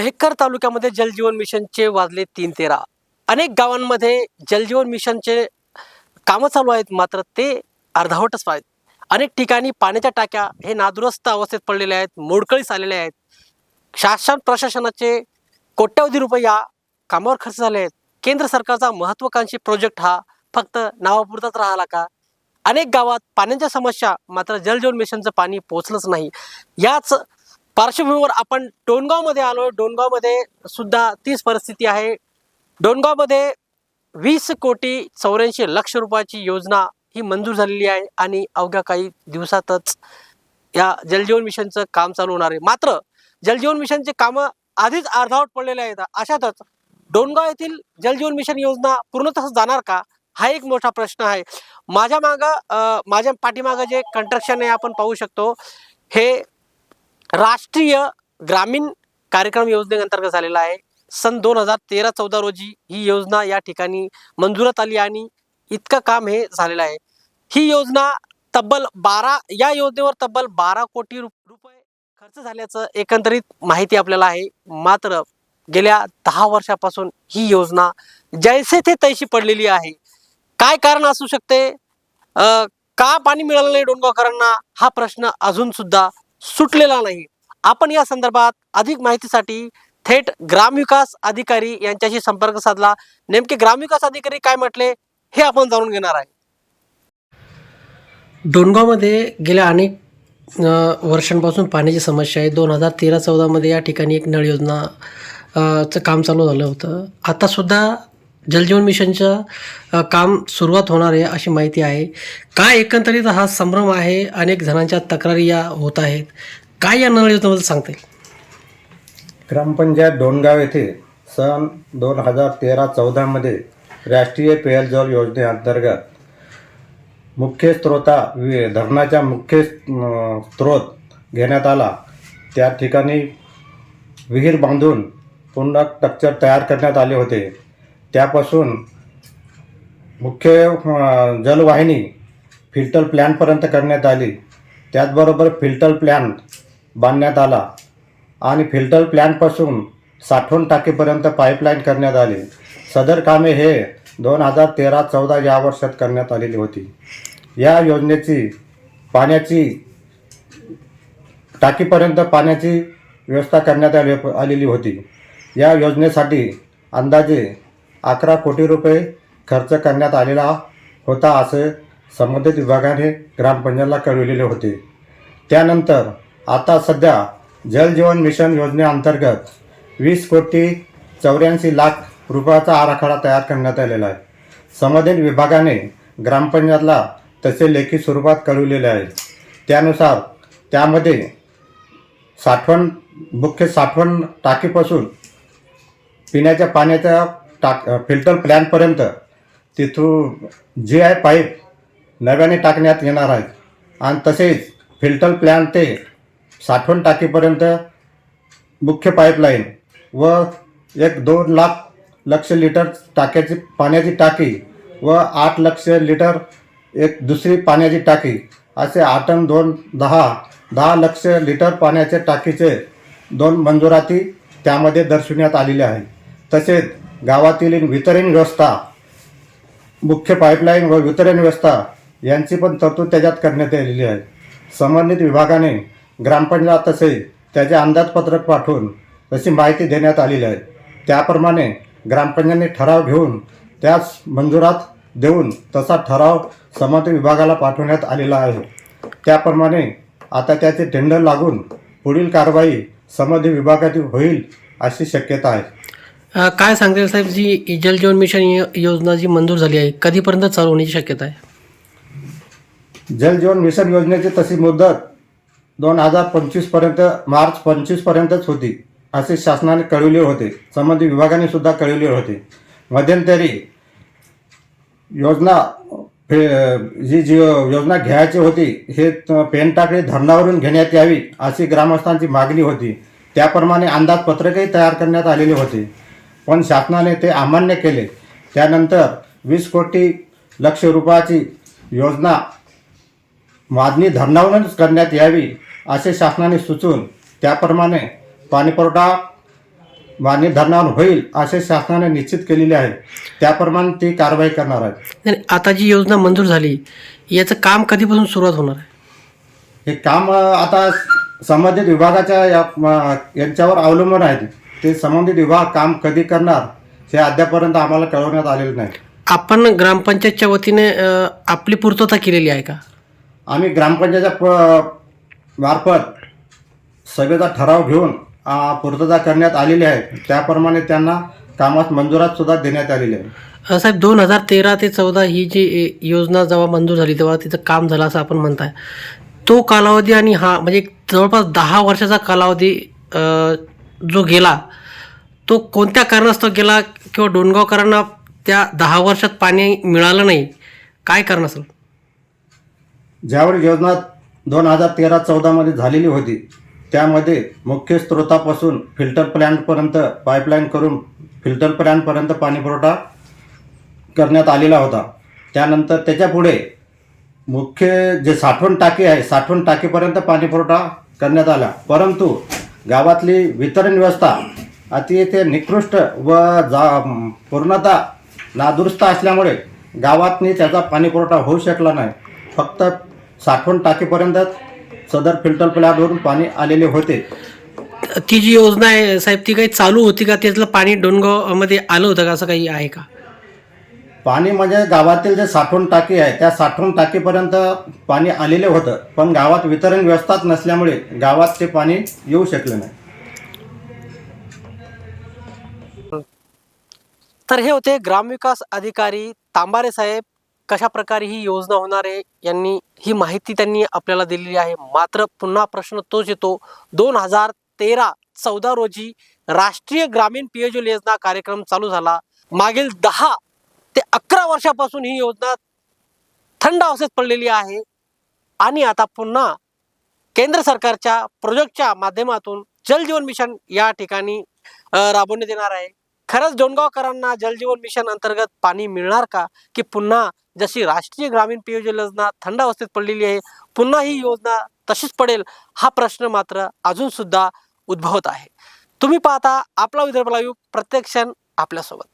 मेहकर तालुक्यामध्ये जलजीवन मिशनचे वाजले तीन तेरा. अनेक गावांमध्ये जलजीवन मिशनचे कामं चालू आहेत मात्र ते अर्धावटच आहेत. अनेक ठिकाणी पाण्याच्या टाक्या हे नादुरुस्त अवस्थेत पडलेले आहेत मोडकळीस आलेले आहेत. शासन प्रशासनाचे कोट्यवधी रुपये या कामावर खर्च झाले आहेत. केंद्र सरकारचा महत्त्वाकांक्षी प्रोजेक्ट हा फक्त नावापुरताच राहिला का? अनेक गावात पाण्याच्या समस्या मात्र जलजीवन मिशनचं पाणी पोचलंच नाही. याच पार्श्वभूमीवर आपण डोनगावमध्ये आलो. डोनगावमध्ये सुद्धा तीच परिस्थिती आहे. डोनगावमध्ये वीस कोटी चौऱ्याऐंशी लक्ष रुपयाची योजना ही मंजूर झालेली आहे आणि अवघ्या काही दिवसातच या जलजीवन मिशनचं काम चालू होणार आहे. मात्र जलजीवन मिशनचे कामं आधीच अर्धावट पडलेले आहेत. अशातच डोनगाव येथील जलजीवन मिशन योजना पूर्णतः जाणार का? हा एक मोठा प्रश्न आहे. माझ्या मागं माझ्या पाठीमागं जे कंस्ट्रक्शन आहे आपण पाहू शकतो हे राष्ट्रीय ग्रामीण कार्यक्रम योजनेअंतर्गत झालेला आहे. सन दोन हजार तेरा चौदा रोजी ही योजना या ठिकाणी मंजुरात आली आणि इतकं काम हे झालेलं आहे. ही योजना तब्बल बारा या योजनेवर तब्बल बारा कोटी रु- रुपये खर्च झाल्याचं एकंदरीत माहिती आपल्याला आहे. मात्र गेल्या दहा वर्षापासून ही योजना जैसे थे तैशी पडलेली आहे. काय कारण असू शकते? का पाणी मिळालं नाही डोंगरकरांना हा प्रश्न अजून सुद्धा सुटलेला नाही. आपण या संदर्भात अधिक माहितीसाठी थेट ग्रामविकास अधिकारी यांच्याशी संपर्क साधला. नेमके ग्रामविकास अधिकारी काय म्हटले हे आपण जाणून घेणार आहे. डोणगावमध्ये गेल्या अनेक वर्षांपासून पाण्याची समस्या आहे. दोन हजार तेरा चौदामध्ये या ठिकाणी एक नळ योजना चं काम चालू झालं होतं. आतासुद्धा जलजीवन मिशनचं काम सुरुवात होणार आहे अशी माहिती आहे. काय एकंदरीत हा संभ्रम आहे? अनेक जणांच्या तक्रारी या होत आहेत. काय या नळ योजनेबद्दल सांगता येईल? ग्रामपंचायत दोनगाव येथे सन दोन हजार तेरा चौदामध्ये राष्ट्रीय पेयजल योजनेअंतर्गत मुख्य स्त्रोता वि धरणाच्या मुख्य स्त्रोत घेण्यात आला. त्या ठिकाणी विहीर बांधून पुन्हा स्ट्रक्चर तयार करण्यात आले होते. त्यापासून मुख्य जलवाहिनी फिल्टर प्लॅनपर्यंत करण्यात आली. त्याचबरोबर फिल्टर प्लॅन बांधण्यात आला आणि फिल्टर प्लॅनपासून साठवण टाकीपर्यंत पाईपलाईन करण्यात आली. सदर कामे हे दोन हजार तेरा चौदा या वर्षात करण्यात आलेली होती. या योजनेची पाण्याची टाकीपर्यंत पाण्याची व्यवस्था करण्यात आली आलेली होती. या योजनेसाठी अंदाजे अकरा कोटी रुपये खर्च करण्यात आलेला होता असे संबंधित विभागाने ग्रामपंचायतला कळविलेले होते. त्यानंतर आता सध्या जल जीवन मिशन योजनेअंतर्गत वीस कोटी चौऱ्याऐंशी लाख रुपयाचा आराखडा तयार करण्यात आलेला आहे. संबंधित विभागाने ग्रामपंचायतला तसे लेखी स्वरूपात कळविलेले आहे. त्यानुसार त्यामध्ये साठवण मुख्य साठवण टाकीपासून पिण्याच्या पाण्याच्या टाक फिल्टर प्लॅनपर्यंत तिथून जी आय पाईप नव्याने टाकण्यात येणार आहेत आणि तसेच फिल्टर प्लॅन ते साठवण टाकीपर्यंत मुख्य पाईपलाईन व एक दोन लाख लक्ष लिटर टाक्याची पाण्याची टाकी व आठ लक्ष लिटर एक दुसरी पाण्याची टाकी असे आठ दोन दहा दहा लक्ष लिटर पाण्याच्या टाकीचे दोन मंजुराती त्यामध्ये दर्शविण्यात आलेले आहे. तसेच गावातील वितरण व्यवस्था मुख्य पाईपलाईन व वितरण व्यवस्था यांची पण तरतूद त्याच्यात करण्यात आलेली आहे. संबंधित विभागाने ग्रामपंचायत तसेच त्याचे अंदाजपत्रक पाठवून तशी माहिती देण्यात आलेली आहे. त्याप्रमाणे ग्रामपंचायतने ठराव घेऊन त्यास मंजुरात देऊन तसा ठराव संबंधित विभागाला पाठवण्यात आलेला आहे. त्याप्रमाणे आता त्याचे टेंडर लागून पुढील कारवाई संबंधित विभागाची होईल अशी शक्यता आहे. काय सांगतील साहेब जी जल जीवन मिशन योजना जी मंजूर झाली आहे कधीपर्यंत चालू होण्याची शक्यता आहे? जल जीवन मिशन योजनेची तशी मुदत दोन हजार पंचवीसपर्यंत मार्च पंचवीसपर्यंतच होती असे शासनाने कळविले होते. संबंधित विभागाने सुद्धा कळविले होते. मध्यंतरी योजना फे- जी जी योजना घ्यायची होती हे पेनटाकळी धरणावरून घेण्यात यावी अशी ग्रामस्थांची मागणी होती. त्याप्रमाणे अंदाजपत्रकही तयार करण्यात आलेले होते. पण शासनाने ते अमान्य केले. त्यानंतर वीस कोटी लक्ष रुपयाची योजना मागणी धरणावरूनच करण्यात यावी असे शासनाने सुचवून त्याप्रमाणे पाणीपुरवठा मान्य धरणावर होईल असे शासनाने निश्चित केलेले आहे. त्याप्रमाणे ती कारवाई करणार आहे. आता जी योजना मंजूर झाली याचं काम कधीपासून सुरुवात होणार आहे? हे काम आता संबंधित विभागाच्या यांच्यावर अवलंबून आहे. ते संबंधित विभाग काम कधी करणार हे अद्यापर्यंत आम्हाला कळवण्यात आलेलं नाही. आपण ग्रामपंचायतच्या वतीने अ, आपली पूर्तता केलेली आहे का? आम्ही ग्रामपंचायतच्या प मार्फत सभेचा ठराव घेऊन अ, पूर्तता करण्यात आलेली आहे. त्याप्रमाणे त्यांना कामास मंजुरात सुद्धा देण्यात आलेली आहे. अ, साहेब दोन हजार तेरा ते चौदा ही जी ए, योजना जेव्हा मंजूर झाली तेव्हा तिचं काम झालं असं आपण म्हणताय. तो कालावधी आणि हा म्हणजे एक जवळपास दहा वर्षाचा कालावधी अ, जो गेला तो कोणत्या कारणास्तव गेला किंवा डोणगावकरांना त्या दहा वर्षात पाणी मिळालं नाही काय कारण असेल? ज्यावेळी योजना दोन हजार तेरा चौदामध्ये झालेली होती त्यामध्ये मुख्य स्रोतापासून फिल्टर प्लॅन्टपर्यंत पाईपलाईन करून फिल्टर प्लॅन्टपर्यंत पाणीपुरवठा करण्यात आलेला होता. त्यानंतर त्याच्यापुढे मुख्य जे साठवण टाकी आहे साठवण टाकीपर्यंत पाणीपुरवठा करण्यात आला. परंतु गावातली वितरण व्यवस्था अतिशय निकृष्ट व जा पूर्णतः नादुरुस्त असल्यामुळे गावातनी त्याचा पाणीपुरवठा होऊ शकला नाही. फक्त साठवण टाकीपर्यंतच सदर फिल्टर प्लॅन्टवरून पाणी आलेले होते. ती जी योजना आहे साहेब ती काही चालू होती का? त्यातलं पाणी डोणगावमध्ये आलं होतं का? असं काही आहे का? पाणी म्हणजे गावातील जे साठवण टाकी आहे त्या साठवण टाकीपर्यंत पाणी आलेले होतं. पण गावात वितरण व्यवस्थाच नसल्यामुळे गावात ते पाणी येऊ शकले नाही. तर हे होते ग्रामविकास अधिकारी तांबारे साहेब. कशा प्रकारे ही योजना होणार आहे यांनी ही माहिती त्यांनी आपल्याला दिलेली आहे. मात्र पुन्हा प्रश्न तोच येतो. दोन हजार तेरा चौदा रोजी राष्ट्रीय ग्रामीण पेयजल योजना कार्यक्रम चालू झाला. मागील दहा ते अकरा वर्षापासून ही योजना थंड अवस्थेत पडलेली आहे. आणि आता पुन्हा केंद्र सरकारच्या प्रोजेक्टच्या माध्यमातून जल जीवन मिशन या ठिकाणी राबवण्यात येणार आहे. खरंच डोणगावकरांना जलजीवन मिशन अंतर्गत पाणी मिळणार का? की पुन्हा जशी राष्ट्रीय ग्रामीण पेयजल योजना थंड अवस्थेत पडलेली आहे पुन्हा ही योजना तशीच पडेल हा प्रश्न मात्र अजून सुद्धा उद्भवत आहे. तुम्ही पाहता आपला विदर्भ लाईव्ह प्रत्येक क्षण आपल्यासोबत.